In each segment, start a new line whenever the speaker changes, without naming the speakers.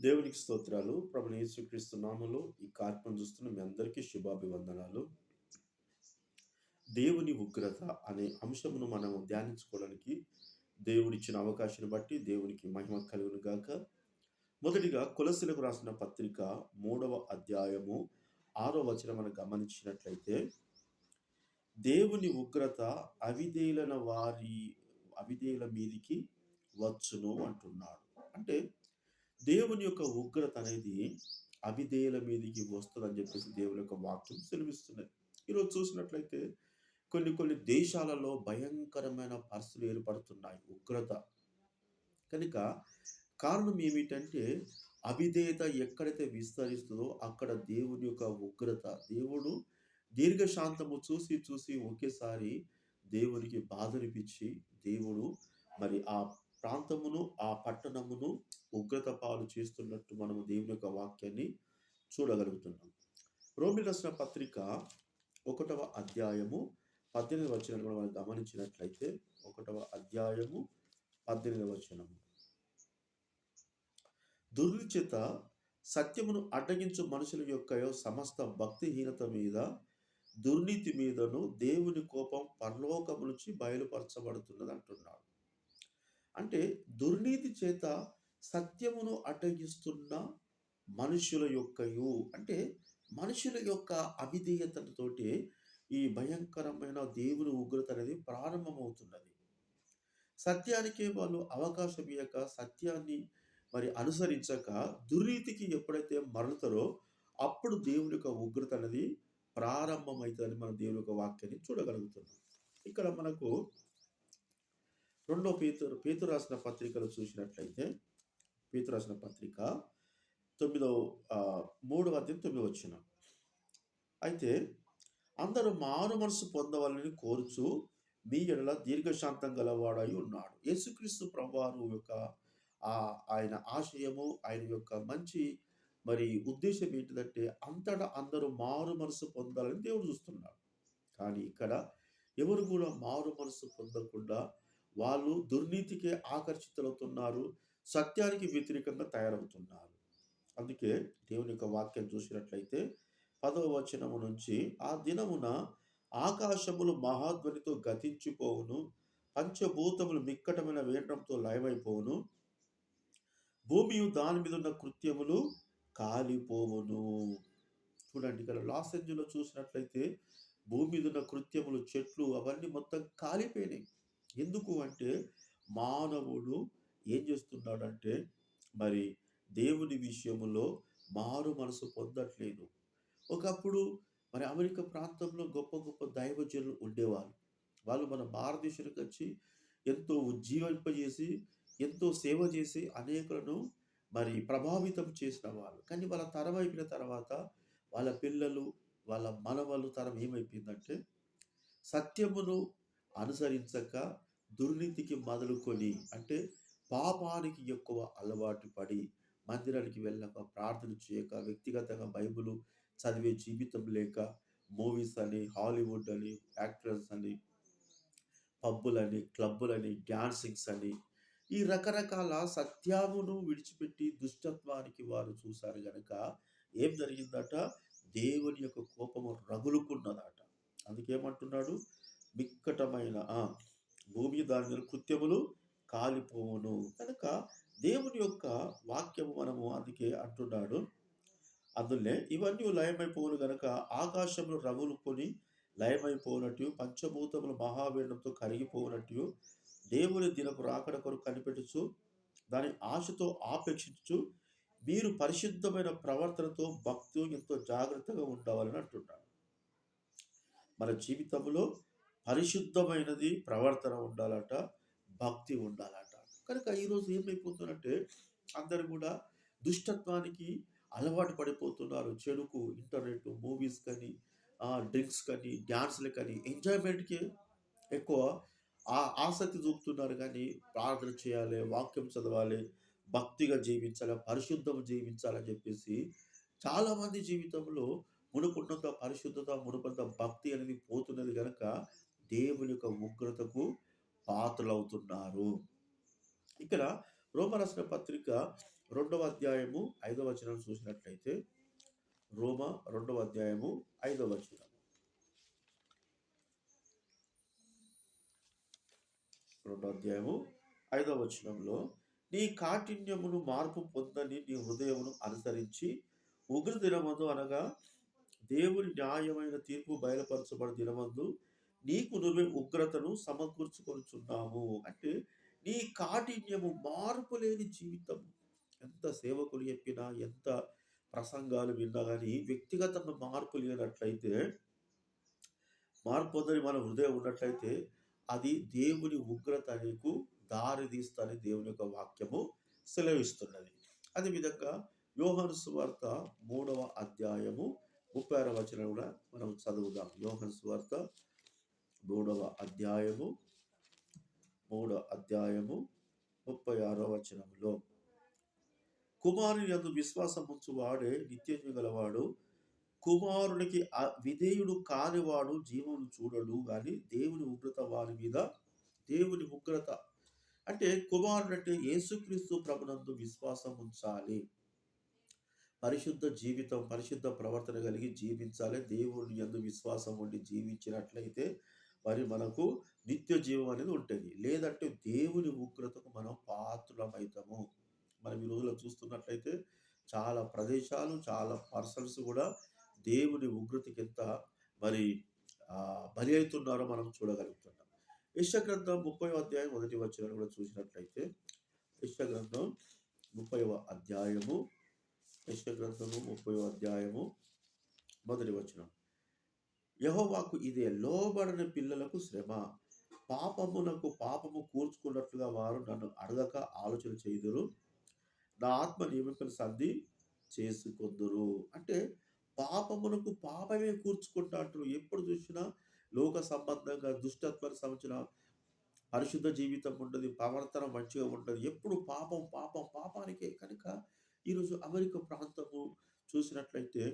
దేవునికి స్తోత్రాలు. ప్రభుని యేసుక్రీస్తు నామలో ఈ కార్యక్రమం చూస్తున్న మీ అందరికీ శుభాభివందనాలు. దేవుని ఉగ్రత అనే అంశమును మనం ధ్యానించుకోవడానికి దేవుడిచ్చిన అవకాశాన్ని బట్టి దేవునికి మహిమ కలుగును గాక. మొదటిగా కులసులకు రాసిన పత్రిక మూడవ అధ్యాయము ఆరో వచనం మనం గమనించినట్లయితే దేవుని ఉగ్రత అవిదేలన వారి అవిదేల మీదికి వచ్చును అంటున్నాడు. అంటే దేవుని యొక్క ఉగ్రత అనేది అవిధేయుల మీదకి వస్తుందని చెప్పేసి దేవుని యొక్క వాక్యం సెలవిస్తున్నది. ఈరోజు చూసినట్లయితే కొన్ని కొన్ని దేశాలలో భయంకరమైన పరిస్థితులు ఏర్పడుతున్నాయి ఉగ్రత. కనుక కారణం ఏమిటంటే అవిధేయత ఎక్కడైతే విస్తరిస్తుందో అక్కడ దేవుని యొక్క ఉగ్రత. దేవుడు దీర్ఘశాంతము చూసి చూసి ఒకేసారి దేవునికి బాధనిపించి దేవుడు మరి ఆ ప్రాంతమును ఆ పట్టణమును ఉగ్రత పాలు చేస్తున్నట్టు మనము దేవుని యొక్క వాక్యాన్ని చూడగలుగుతున్నాం. రోమి రచన పత్రిక ఒకటవ అధ్యాయము పద్దెనిమిది వచనాలు కూడా మనం గమనించినట్లయితే ఒకటవ అధ్యాయము పద్దెనిమిది వచనము. దుర్నిచేత సత్యమును అడ్డగించు మనుషుల యొక్క సమస్త భక్తిహీనత మీద దుర్నీతి మీదను దేవుని కోపం పరలోకము నుంచి బయలుపరచబడుతున్నది అంటున్నాడు. అంటే దుర్నీతి చేత సత్యమును అడ్డగిస్తున్న మనుషుల యొక్కయు. అంటే మనుషుల యొక్క అవిధేయతతోటి ఈ భయంకరమైన దేవుని ఉగ్రత అనేది ప్రారంభమవుతున్నది. సత్యానికే వాళ్ళు అవకాశం ఇవ్వక సత్యాన్ని మరి అనుసరించక దుర్నీతికి ఎప్పుడైతే మరలుతారో అప్పుడు దేవుని యొక్క ఉగ్రత అనేది ప్రారంభమవుతుందని మన దేవుని యొక్క వాక్యాన్ని చూడగలుగుతున్నాం. ఇక్కడ మనకు రెండో పేతురు పేతురు రాసిన పత్రికలు చూసినట్లయితే పేతురు రాసిన పత్రిక తొమ్మిదో మూడు మూడవ తొమ్మిది వచ్చిన అయితే అందరూ మారు మనసు పొందవాలని కోరుచు మీ ఎడల దీర్ఘశాంతం గలవాడై ఉన్నాడు. యేసుక్రీస్తు ప్రభువారు యొక్క ఆయన ఆశయము ఆయన యొక్క మంచి మరి ఉద్దేశం ఏంటిదంటే అంతటా అందరూ మారు మనసు పొందాలని దేవుడు చూస్తున్నాడు. కానీ ఇక్కడ ఎవరు కూడా మారు మనసు పొందకుండా వాళ్ళు దుర్నీతికే ఆకర్షితులవుతున్నారు సత్యానికి వ్యతిరేకంగా తయారవుతున్నారు. అందుకే దేవుని యొక్క వాక్యం చూసినట్లయితే పదవ వచనము నుంచి ఆ దినమున ఆకాశములు మహాధ్వనితో గతించిపోవును పంచభూతములు మిక్కటమైన వేండ్రంతో లయమైపోవును భూమి దాని మీద ఉన్న కృత్యములు కాలిపోవును. చూడండి ఇక్కడ లాస్ ఏంజల్లో చూసినట్లయితే భూమి మీద ఉన్న కృత్యములు చెట్లు అవన్నీ మొత్తం కాలిపోయినాయి. ఎందుకు అంటే మానవుడు ఏం చేస్తున్నాడంటే మరి దేవుని విషయములో మారు మనసు పొందట్లేదు. ఒకప్పుడు మరి అమెరికా ప్రాంతంలో గొప్ప గొప్ప దైవజనులు ఉండేవాళ్ళు. వాళ్ళు మన భారతదేశానికి వచ్చి ఎంతో ఉజ్జీవింపజేసి ఎంతో సేవ చేసి అనేకులను మరి ప్రభావితం చేసిన వాళ్ళు. కానీ వాళ్ళ తరం అయిపోయిన తర్వాత వాళ్ళ పిల్లలు వాళ్ళ మనవలు తరం ఏమైపోయిందంటే సత్యమును అనుసరించక దుర్నీతికి మొదలుకొని అంటే పాపానికి ఎక్కువ అలవాటు పడి మందిరానికి వెళ్ళక ప్రార్థన చేయక వ్యక్తిగతంగా బైబిల్ చదివే జీవితం లేక మూవీస్ అని హాలీవుడ్ అని యాక్టర్స్ అని పబ్బులని క్లబ్బులని డ్యాన్సింగ్స్ అని ఈ రకరకాల సత్యమును విడిచిపెట్టి దుష్టత్వానికి వారు చూశారు గనక ఏం జరిగిందట? దేవుని యొక్క కోపము రగులుకున్నదట. అందుకేమంటున్నాడు? మిక్కటమైన భూమి దాని మీద కృత్యములు కాలిపోవును. కనుక దేవుని యొక్క వాక్యము మనము అందుకే అంటున్నాడు. అందులే ఇవన్నీ లయమైపోవును గనక ఆకాశంలో రగులుకొని లయమైపోనట్టు పంచభూతములు మహావేణంతో కరిగిపోనట్టు దేవుని దినపు రాకడ కొరకు కనిపెట్టుచు దాని ఆశతో ఆపేక్షించు మీరు పరిశుద్ధమైన ప్రవర్తనతో భక్తులు ఎంతో జాగ్రత్తగా ఉండవాలని అంటున్నాడు మన జీవితంలో పరిశుద్ధమైనది ప్రవర్తన ఉండాలట భక్తి ఉండాలట. కనుక ఈరోజు ఏమైపోతుందంటే అందరు కూడా దుష్టత్వానికి అలవాటు పడిపోతున్నారు. చెడుకు ఇంటర్నెట్ మూవీస్ కానీ డ్రింక్స్ కానీ డ్యాన్స్లు కానీ ఎంజాయ్మెంట్కి ఎక్కువ ఆ ఆసక్తి చూపుతున్నారు. కానీ ప్రార్థన చేయాలి వాక్యం చదవాలి భక్తిగా జీవించాలి పరిశుద్ధం జీవించాలని చెప్పేసి చాలామంది జీవితంలో మునుపున్నంత పరిశుద్ధత మునుపంత భక్తి అనేది పోతున్నది కనుక దేవుని యొక్క ఉగ్రతకు పాత్రలవుతున్నారు. ఇక్కడ రోమరసన పత్రిక రెండవ అధ్యాయము ఐదవ వచనం చూసినట్లయితే రోమ రెండవ అధ్యాయము ఐదవ వచనం. రెండవ అధ్యాయము ఐదవ వచనంలో నీ కాఠిన్యమును మార్పు పొందని నీ హృదయమును అనుసరించి ఉగ్ర దినమందు అనగా దేవుని న్యాయమైన తీర్పు బయలుపరచబడి దినమందు నీకు నువ్వే ఉగ్రతను సమకూర్చుకొనుచున్నావు అంటే నీ కాఠిన్యము మార్పు లేని జీవితం. ఎంత సేవకులు చెప్పినా ఎంత ప్రసంగాలు విన్నా కానీ వ్యక్తిగతంగా మార్పు లేనట్లయితే మార్పు పొందని మన హృదయం ఉన్నట్లయితే అది దేవుని ఉగ్రత నీకు దారి తీస్తని దేవుని యొక్క వాక్యము సెలవిస్తున్నది. అదేవిధంగా యోహన్ సువార్త మూడవ అధ్యాయము ముప్పై ఆరవ వచనం కూడా మనం చదువుదాం. యోహన్ సువార్త మూడవ అధ్యాయము మూడవ అధ్యాయము ముప్పై ఆరో వచనంలో కుమారుని యందు విశ్వాసం ఉంచు వాడే నిత్యం గలవాడు కుమారునికి విధేయుడు కానివాడు జీవమును చూడడు కానీ దేవుని ఉగ్రత వారి మీద దేవుని ఉగ్రత. అంటే కుమారుడు అంటే యేసుక్రీస్తు ప్రభునందు విశ్వాసం ఉంచాలి. పరిశుద్ధ జీవితం పరిశుద్ధ ప్రవర్తన కలిగి జీవించాలి. దేవుని యందు విశ్వాసం ఉండి జీవించినట్లయితే మరి మనకు నిత్య జీవం అనేది ఉంటుంది. లేదంటే దేవుని ఉగ్రతకు మనం పాత్రలమవుతాము మనం ఈ రోజుల్లో చూస్తున్నట్లయితే చాలా ప్రదేశాలు చాలా పర్సన్స్ కూడా దేవుని ఉగ్రతకి ఎంత మరి బలి అవుతున్నారో మనం చూడగలుగుతున్నాం. యశగ్రంథం ముప్పై అధ్యాయం మొదటి వచ్చిన కూడా చూసినట్లయితే యశగ్రంథం ముప్పై ముప్పైవ అధ్యాయము యశగ్రంథము ముప్పై అధ్యాయము మొదటి వచనం. యహోవాకు ఇదే లోబడని పిల్లలకు శ్రమ. పాపమునకు పాపము కూర్చుకున్నట్లుగా వారు నన్ను అడగక ఆలోచన చేయుదురు. నా ఆత్మ నియమికను సంధి చేసుకొందురు. అంటే పాపమునకు పాపమే కూర్చుకుంటా అంటారు ఎప్పుడు చూసినా లోక సంబంధంగా దుష్టత్వానికి సంబంధించిన పరిశుద్ధ జీవితం ఉండదు ప్రవర్తన మంచిగా ఉండదు. ఎప్పుడు పాపం పాపం పాపానికే. కనుక ఈరోజు అమెరికా ప్రాంతము చూసినట్లయితే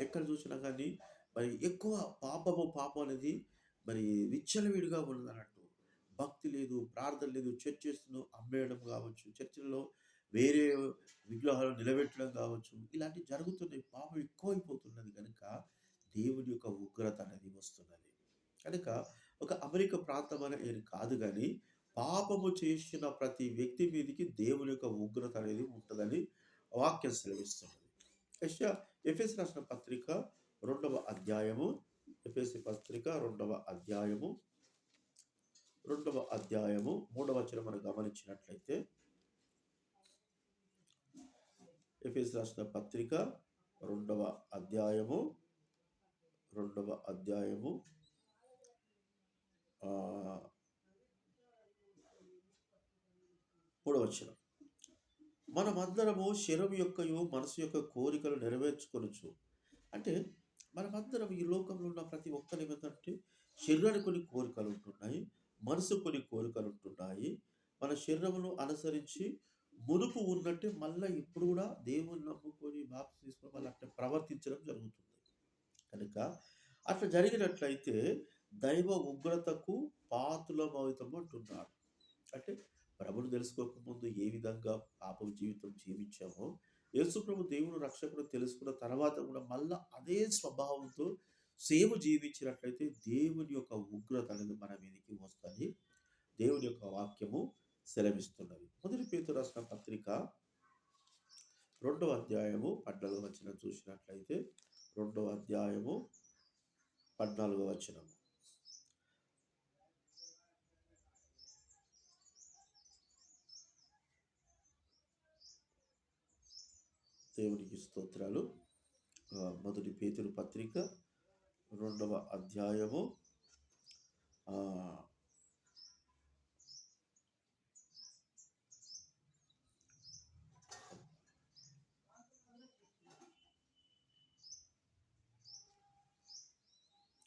ఎక్కడ చూసినా కానీ మరి ఎక్కువ పాపము పాపం అనేది మరి విచ్చలవిడిగా ఉన్నది అన్నట్టు భక్తి లేదు ప్రార్థన లేదు చర్చెస్ను అమ్మేయడం కావచ్చు చర్చిల్లో వేరే విగ్రహాలు నిలబెట్టడం కావచ్చు ఇలాంటివి జరుగుతున్నాయి. పాపం ఎక్కువైపోతున్నది కనుక దేవుని యొక్క ఉగ్రత అనేది వస్తున్నది. కనుక ఒక అమెరికా ప్రాంతం అనేది కాదు కానీ పాపము చేసిన ప్రతి వ్యక్తి మీదకి దేవుని యొక్క ఉగ్రత అనేది ఉంటుందని వాక్యం సెలవిస్తున్నది. యెషయా ఎఫ్ఎస్ రాసిన పత్రిక రెండవ అధ్యాయము ఎఫెసి పత్రిక రెండవ అధ్యాయము రెండవ అధ్యాయము మూడవ వచనం మనం గమనించినట్లయితే ఎఫెస్ రాసిన పత్రిక రెండవ అధ్యాయము రెండవ అధ్యాయము మూడవచనం మనమందరము శరం యొక్కయు మనసు యొక్క కోరికలు నెరవేర్చుకొనొచ్చు అంటే మనమందరం ఈ లోకంలో ఉన్న ప్రతి ఒక్కరి ఏంటంటే శరీరానికి కొన్ని కోరికలు ఉంటున్నాయి మనసు కొన్ని కోరికలు ఉంటున్నాయి. మన శరీరమును అనుసరించి మునుపు ఉన్నట్టే మళ్ళీ ఇప్పుడు కూడా దేవుని నమ్ముకొని బాప్స్ తీసుకొని మళ్ళీ అట్లా ప్రవర్తించడం జరుగుతుంది. కనుక అట్లా జరిగినట్లయితే దైవ ఉగ్రతకు పాతులమవుతాము అంటున్నాడు. అంటే ప్రభుని తెలుసుకోకముందు ఏ విధంగా పాపం జీవితం జీవించామో యేసుప్రభు దేవుడు రక్షకుడు తెలుసుకున్న తర్వాత కూడా మళ్ళా అదే స్వభావంతో సేవ జీవించినట్లయితే దేవుని యొక్క ఉగ్రత అనేది మన మీదకి వస్తుంది. దేవుని యొక్క వాక్యము సెలవిస్తున్నది. మొదటి పేరు రాసిన పత్రిక రెండవ అధ్యాయము పద్నాలుగు వచ్చిన చూసినట్లయితే రెండవ అధ్యాయము పద్నాలుగు వచ్చినము దేవునికి స్తోత్రాలు. మొదటి పేతురు పత్రిక రెండవ అధ్యాయము.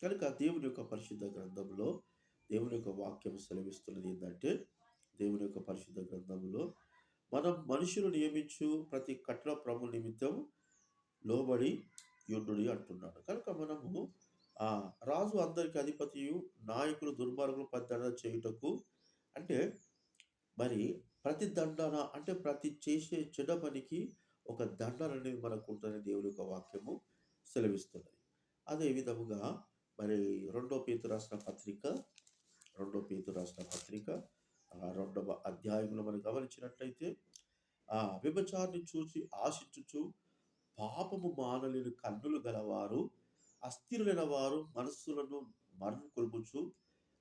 కనుక దేవుని యొక్క పరిశుద్ధ గ్రంథంలో దేవుని యొక్క వాక్యం సెలవిస్తున్నది ఏంటంటే దేవుని యొక్క పరిశుద్ధ గ్రంథంలో మనం మనుషులు నియమించు ప్రతి కఠిన ప్రభు నిమిత్తం లోబడి యుద్ధుడి అంటున్నాడు. కనుక మనము ఆ రాజు అందరికి అధిపతియు నాయకులు దుర్మార్గులు ప్రతిదండన చేయుటకు అంటే మరి ప్రతి దండన అంటే ప్రతి చేసే చెడ్డ పనికి ఒక దండన అనేది మనకు ఉంటుందని దేవుని యొక్క వాక్యము సెలవిస్తున్నది. అదే విధముగా మరి రెండో పేతు రాసిన పత్రిక రెండో పేతు రాసిన పత్రిక రెండవ అధ్యాయంలో మనం గమనించినట్లయితే ఆ వ్యభిచారిని చూసి ఆశించుచు పాపము మానలేని కన్నులు గలవారు అస్థిరులైన వారు మనస్సులను మరణం కొలుపుచు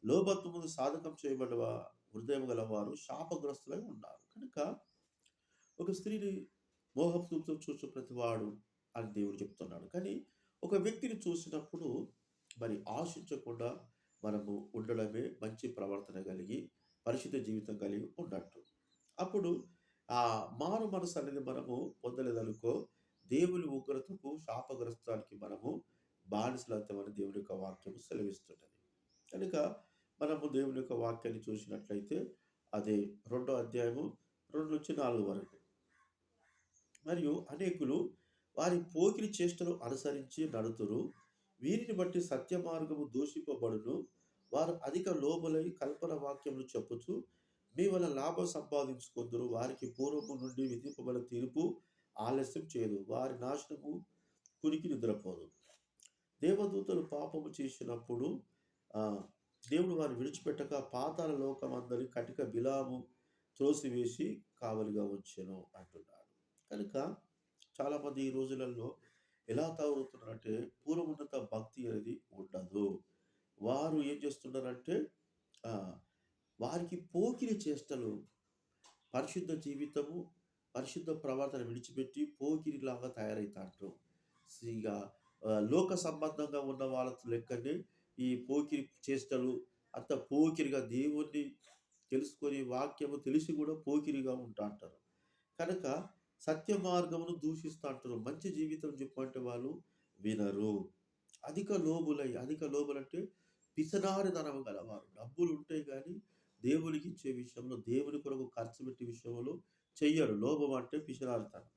లోబత్వమును సాధకం చేయబడిన హృదయం గలవారు శాపగ్రస్తులై ఉన్నారు. కనుక ఒక స్త్రీని మోహపుతో చూసే ప్రతివాడు అని దేవుడు చెప్తున్నాడు. కానీ ఒక వ్యక్తిని చూసినప్పుడు మరి ఆశించకుండా మనము ఉండడమే మంచి ప్రవర్తన కలిగి పరిశుద్ధ జీవితం కలిగి ఉన్నట్టు. అప్పుడు ఆ మారు మనసు అనేది మనము పొందలేదనుకో దేవుని ఉగ్రతకు శాపగ్రస్తానికి మనము బానిసలవుతామని దేవుని యొక్క వాక్యం సెలవిస్తుంటుంది. కనుక మనము దేవుని యొక్క వాక్యాన్ని చూసినట్లయితే అదే రెండో అధ్యాయము రెండు నుంచి నాలుగు వరకు. మరియు అనేకులు వారి పోకిరి చేష్టలు అనుసరించి నడుతురు. వీరిని బట్టి సత్య మార్గము దూషింపబడును. వారు అధిక లోబులై కల్పన వాక్యములు చెప్పుచు మీ వల్ల లాభం సంపాదించుకుందరు. వారికి పూర్వము నుండి విధింపబడిన తీర్పు ఆలస్యం చేయదు. వారి నాశనము కునికి నిద్రపోదు. దేవదూతలు పాపము చేసినప్పుడు దేవుడు వారిని విడిచిపెట్టక పాతాల లోకం అందరి కటిక బిలాము త్రోసివేసి కావలిగా ఉంచెను అంటున్నాడు. కనుక చాలామంది ఈ రోజులలో ఎలా తాగుతున్నారంటే పూర్వమున్నత భక్తి అనేది ఉండదు. వారు ఏం చేస్తున్నారంటే వారికి పోకిరి చేష్టలు పరిశుద్ధ జీవితము పరిశుద్ధ ప్రవర్తన విడిచిపెట్టి పోకిరిలాగా తయారవుతారు ఇక లోక సంబంధంగా ఉన్న వాళ్ళతో లెక్కనే ఈ పోకిరి చేష్టలు అంత పోకిరిగా దేవుణ్ణి తెలుసుకొని వాక్యము తెలిసి కూడా పోకిరిగా ఉంటా అంటారు కనుక సత్య మార్గమును దూషిస్తూ అంటారు మంచి జీవితం చెప్పంటే వాళ్ళు వినరు. అధిక లోబులై అధిక లోబులంటే పిసనారితనం గలవారు డబ్బులు ఉంటే కానీ దేవునికి ఇచ్చే విషయంలో దేవుని కొరకు ఖర్చు పెట్టే విషయంలో చెయ్యరు. లోభం అంటే పిసనారితనం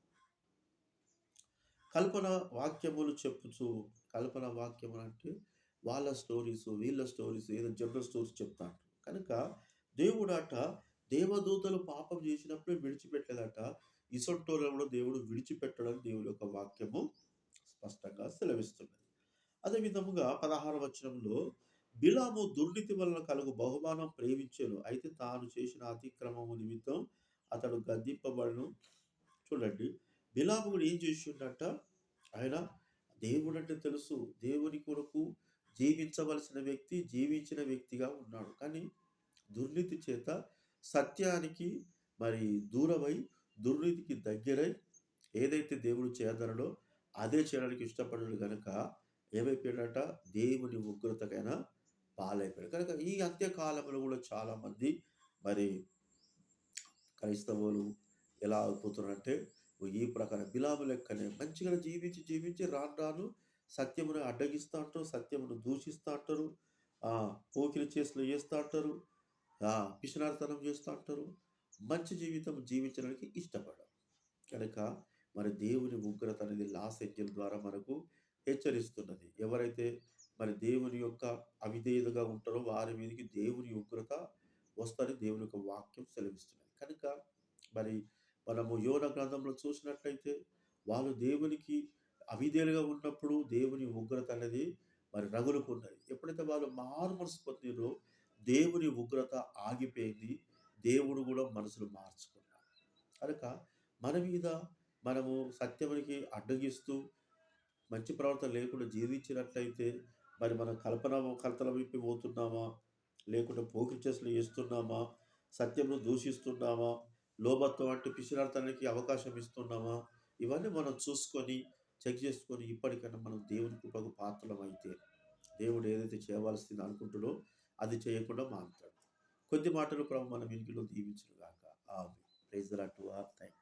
కల్పన వాక్యములు చెప్పుచు కల్పన వాక్యములు అంటే వాళ్ళ స్టోరీస్ వీళ్ళ స్టోరీస్ ఏదో జనరల్ స్టోరీస్ చెప్తాడు కనుక దేవుడట దేవదూతలు పాపం చేసినప్పుడే విడిచిపెట్టలేదట. ఇసొంటోలను కూడా దేవుడు విడిచిపెట్టడం దేవుడి యొక్క వాక్యము స్పష్టంగా సెలవిస్తున్నది. అదే విధముగా పదహార వచనంలో బిలాము దుర్నీతి వలన కలుగు బహుమానం ప్రేమించాను. అయితే తాను చేసిన అతిక్రమము నిమిత్తం అతడు గద్దింపబడను. చూడండి బిలాము ఏం చేసిండట? ఆయన దేవుడు అంటే తెలుసు దేవుని కొరకు జీవించవలసిన వ్యక్తి జీవించిన వ్యక్తిగా ఉన్నాడు. కానీ దుర్నీతి చేత సత్యానికి మరి దూరమై దుర్నీతికి దగ్గరై ఏదైతే దేవుడు చేయదనడో అదే చేయడానికి ఇష్టపడడు కనుక ఏమైపోయాడట దేవుని ఉగ్రతకైనా పాలైపోయాడు కనుక ఈ అంత్యకాలంలో కూడా చాలామంది మరి క్రైస్తవులు ఎలా అయిపోతున్నారంటే ఈ ప్రకారం బిలాము లెక్కనే మంచిగా జీవించి జీవించి రాను రాను సత్యమును అడ్డగిస్తూ అంటారు సత్యమును దూషిస్తూ అంటారు పోకిరి చేసులు చేస్తూ అంటారు ఆ, చేస్తూ అంటారు. మంచి జీవితం జీవించడానికి ఇష్టపడరు. కనుక మరి దేవుని ఉగ్రత అనేది లాస్ ఏంజల్ ద్వారా మనకు హెచ్చరిస్తున్నది. ఎవరైతే మరి దేవుని యొక్క అవిధేయులుగా ఉంటారో వారి మీదకి దేవుని ఉగ్రత వస్తారని దేవుని యొక్క వాక్యం సెలవిస్తున్నది. కనుక మరి మనము యోన గ్రంథంలో చూసినట్లయితే వాళ్ళు దేవునికి అవిధేయులుగా ఉన్నప్పుడు దేవుని ఉగ్రత అనేది మరి రగులుకున్నది. ఎప్పుడైతే వాళ్ళు మారు మనసు పొందినో దేవుని ఉగ్రత ఆగిపోయింది. దేవుడు కూడా మనసులు మార్చుకున్నాడు. కనుక మన మీద మనము సత్యమునికి అడ్డగిస్తూ మంచి ప్రవర్తన లేకుండా జీవించినట్లయితే మరి మనం కల్పన కలతల వైపు పోతున్నామా? లేకుంటే పోకిరి వేస్తున్నామా? చేస్తున్నామా దూషిస్తున్నామా? లోభత్వం అంటే పిసినార్థానికి అవకాశం ఇస్తున్నామా? ఇవన్నీ మనం చూసుకొని చెక్ చేసుకొని ఇప్పటికైనా మనం దేవుని కృపకు పాత్రలం అయితే దేవుడు ఏదైతే చేయవలసింది అనుకుంటుడో అది చేయకుండా మానుతాడు. కొద్ది మాటలు ప్రభు మనం ఇంటిలో దీవించుగాక ఆమె ప్రైజ్ లాట్ థ్యాంక్